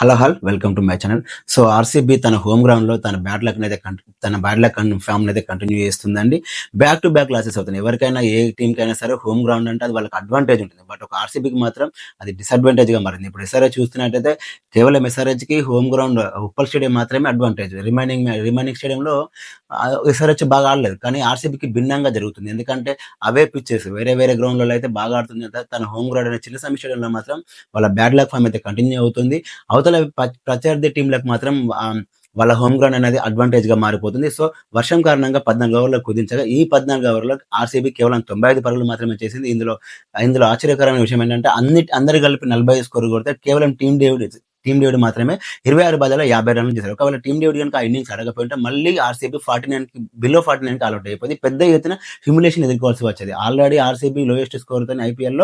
Hello hall welcome to my channel. So RCB తన home గ్రౌండ్లో తన బ్యాట్ లక్ అయితే తన బ్యాట్ లక్ ఫామ్ అయితే కంటిన్యూ చేస్తుందండి. బ్యాక్ టు బ్యాక్ లాసెస్ అవుతుంది ఎవరికైనా ఏ టీంకైనా సరే హోమ్ గ్రౌండ్ అంటే అది వాళ్ళకి అడ్వాంటేజ్ ఉంటుంది. బట్ ఒక ఆర్సీబీకి మాత్రం అది డిసడ్వాంటేజ్గా మారింది. ఇప్పుడు ఎస్ఆర్హెచ్ చూస్తున్నట్టయితే కేవలం ఎస్ఆర్హెచ్కి హోమ్ గ్రౌండ్ ఉప్పల్ స్టేడియం మాత్రమే అడ్వాంటేజ్ రిమైనింగ్ రిమైనింగ్ స్టేడియంలో లో ఎస్ఆర్హెచ్ బాగా ఆడలేదు. కానీ ఆర్సీబీకి భిన్నంగా జరుగుతుంది. ఎందుకంటే అవే పిచ్చెస్. వేరే వేరే గ్రౌండ్లో అయితే బాగా ఆడుతుంది. తన హోమ్ గ్రౌండ్ అనే చిన్న సమీ మాత్రం వాళ్ళ బ్యాడ్ లక్ ఫామ్ అయితే కంటిన్యూ అవుతుంది. అవతల ప్రత్యర్థి టీంలకు మాత్రం వాళ్ళ హోమ్ గ్రౌండ్ అనేది అడ్వాంటేజ్గా మారిపోతుంది. సో వర్షం కారణంగా పద్నాలుగు ఓవర్లకు కుదించగా ఈ పద్నాలుగు ఓవర్లో ఆర్సీబీ కేవలం తొంభై ఐదు పరుగులు మాత్రమే చేసింది. ఇందులో ఇందులో ఆశ్చర్యకరమైన విషయం ఏంటంటే అన్ని అందరు కలిపి నలభై ఐదు స్కోర్ కొడితే కేవలం టీం డేవిడ్ టీం డేవిడ్ మాత్రమే ఇరవై ఆరు బాధలో యాభై రన్లు చేశారు. ఒకవేళ టీం డేవిడ్ కనుక ఆ ఇన్నింగ్స్ అడగకపోయింటే మళ్ళీ ఆర్సీబీ ఫార్టీ నైన్కి below forty nine all out out అయిపోయింది. పెద్ద ఎత్తున హ్యూమిలేషన్ ఎదుర్కోవాల్సి వచ్చేది. ఆల్రెడీ ఆర్సీబీ లోయెస్ట్ స్కోర్తో ఐపీఎల్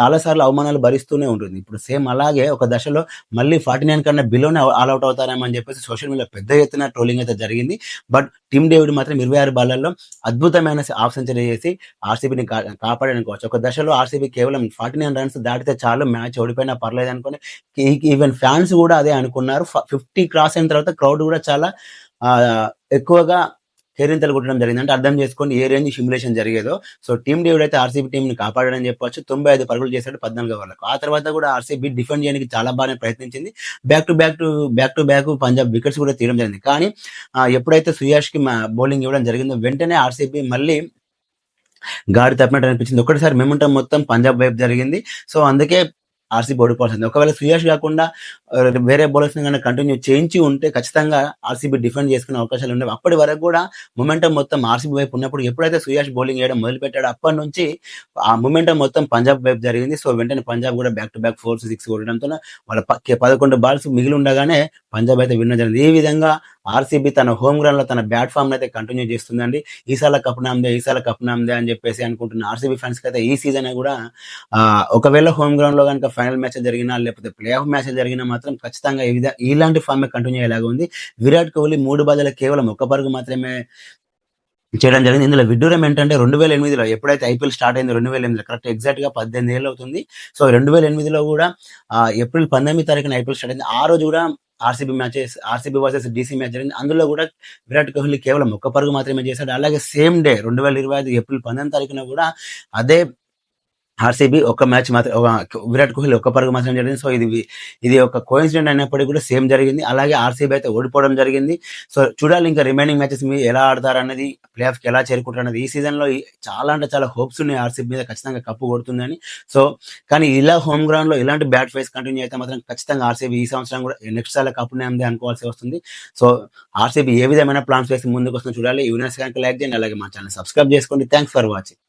చాలా సార్లు అవమానాలు భరిస్తూనే ఉంటుంది. ఇప్పుడు సేమ్ అలాగే ఒక దశలో మళ్ళీ ఫార్టీ నైన్ కన్నా బిలోనే ఆల్అౌట్ అవుతారేమని చెప్పేసి సోషల్ మీడియా పెద్ద ఎత్తున ట్రోలింగ్ అయితే జరిగింది. బట్ టీమ్ డేవిడ్ మాత్రం ఇరవై ఆరు బాళ్ళలో అద్భుతమైన హాఫ్ సెంచరీ చేసి ఆర్సీబీని కాపాడనుకోవచ్చు ఒక దశలో ఆర్సీబీ కేవలం ఫార్టీ నైన్ రన్స్ దాటితే చాలు మ్యాచ్ ఓడిపోయినా పర్లేదు అనుకుని ఈవెన్ ఫ్యాన్స్ కూడా అదే అనుకున్నారు. ఫిఫ్టీ క్రాస్ అయిన తర్వాత క్రౌడ్ కూడా చాలా ఆ, ఎక్కువగా కేరింతలు కొట్టడం జరిగింది. అంటే అర్థం చేసుకోండి ఏ రేంజ్ సిమ్యులేషన్ జరిగేదో. సో టీమ్ డేవిడ్ అయితే ఆర్సీబీ టీంని కాపాడని చెప్పొచ్చు. తొంభై ఐదు పరుగులు చేశాడు పద్నాలుగు ఓవర్లకు. ఆ తర్వాత కూడా ఆర్సీబీ డిఫెండ్ చేయడానికి చాలా బాగానే ప్రయత్నించింది. Back to back to back to back Punjab wickets కూడా తీయడం జరిగింది. కానీ ఎప్పుడైతే సుయాష్కి బౌలింగ్ ఇవ్వడం జరిగిందో వెంటనే ఆర్సీబీ మళ్ళీ గాడి తప్పినట్టు అనిపించింది. ఒకటిసారి మెమంటం మొత్తం పంజాబ్ వైపు జరిగింది. సో అందుకే ఆర్సీబీ ఓడిపోవాల్సింది. ఒకవేళ సుయాష్ కాకుండా వేరే బౌలర్స్ కనుక కంటిన్యూ చేయించి ఉంటే ఖచ్చితంగా ఆర్సీబీ డిఫెండ్ చేసుకునే అవకాశాలు ఉండేవి. అప్పటి వరకు కూడా మొమెంటం మొత్తం ఆర్సీబీ వైపు ఉన్నప్పుడు ఎప్పుడైతే సుయాష్ బౌలింగ్ వేయడం మొదలుపెట్టాడో అప్పటి నుంచి ఆ మొమెంటం మొత్తం పంజాబ్ వైపు జరిగింది. సో వెంటనే పంజాబ్ కూడా back to back four six కొట్టడంతో వాళ్ళ పదకొండు బాల్స్ మిగిలి ఉండగానే పంజాబ్ అయితే విన్న జరిగింది. ఈ విధంగా ఆర్సీబీ తన హోమ్ గ్రౌండ్లో తన బ్యాట్ ఫామ్ అయితే కంటిన్యూ చేస్తుందండి. ఈసాల కప్ నామ్దే ఈసాల కప్ నామ్దే అని చెప్పేసి అనుకుంటున్న ఆర్సీబీ ఫ్యాన్స్కి అయితే ఈ సీజన్ కూడా ఒకవేళ హోమ్ గ్రౌండ్లో కనుక ఫైనల్ మ్యాచ్ జరిగినా లేకపోతే ప్లే ఆఫ్ మ్యాచ్ జరిగినా మాత్రం ఖచ్చితంగా ఈ విధంగా ఇలాంటి ఫామ్ కంటిన్యూ అయ్యేలాగా ఉంది. విరాట్ కోహ్లీ మూడు బదులు కేవలం ఒక్క పరుగు మాత్రమే చేయడం జరిగింది. ఇందులో విడ్డూరం ఏంటంటే రెండు వేల ఎనిమిదిలో ఎప్పుడైతే ఐపీఎల్ స్టార్ట్ అయింది రెండు వేల ఎనిమిదిలో కరెక్ట్ ఎగ్జాక్ట్గా పద్దెనిమిది ఏళ్ళు అవుతుంది సో రెండు వేల ఎనిమిదిలో కూడా ఏప్రిల్ పంతొమ్మిది తారీఖున ఐపీఎల్ స్టార్ట్ అయింది. ఆ రోజు కూడా RCB matches RCB versus DC match జరిగింది. అందులో కూడా విరాట్ కోహ్లీ కేవలం ఒక్క పరుగు మాత్రమే చేశాడు. అలాగే సేమ్ డే రెండు వేల ఇరవై ఐదు ఏప్రిల్ పంతొమ్మిది తారీఖున కూడా అదే ఆర్సీబీ ఒక మ్యాచ్ మాత్రం విరాట్ కోహ్లీ ఒక్క పరుగు మాత్రం జరిగింది. సో ఇది ఇది ఒక కోయిన్సిడెంట్ అయినప్పటికీ కూడా సేమ్ జరిగింది. అలాగే ఆర్సీబీ అయితే ఓడిపోవడం జరిగింది. సో చూడాలి ఇంకా రిమైనింగ్ మ్యాచెస్ మీ ఎలా ఆడతారు అన్నది ప్లే ఆఫ్కి ఎలా చేరుకుంటారు ఈ సీజన్లో చాలా అంటే చాలా హోప్స్ ఉన్నాయి ఆర్సీబీ మీద ఖచ్చితంగా కప్పు కొడుతుందని. సో కానీ ఇలా హోమ్ గ్రౌండ్లో ఇలాంటి బ్యాట్ ఫేస్ కంటిన్యూ అయితే మాత్రం ఖచ్చితంగా ఆర్సీబీ ఈ సంవత్సరం కూడా నెక్స్ట్ సార్ కప్పునే ఉంది అనుకోవాల్సి వస్తుంది. సో ఆర్సీబీ ఏ విధమైన ప్లాన్స్ వేసి ముందుకు వస్తుందో చూడాలి యూనివర్స్ కనుక లైక్ చేయండి. అలాగే మా ఛానల్ సబ్స్క్రైబ్ చేసుకోండి. Thanks for watching.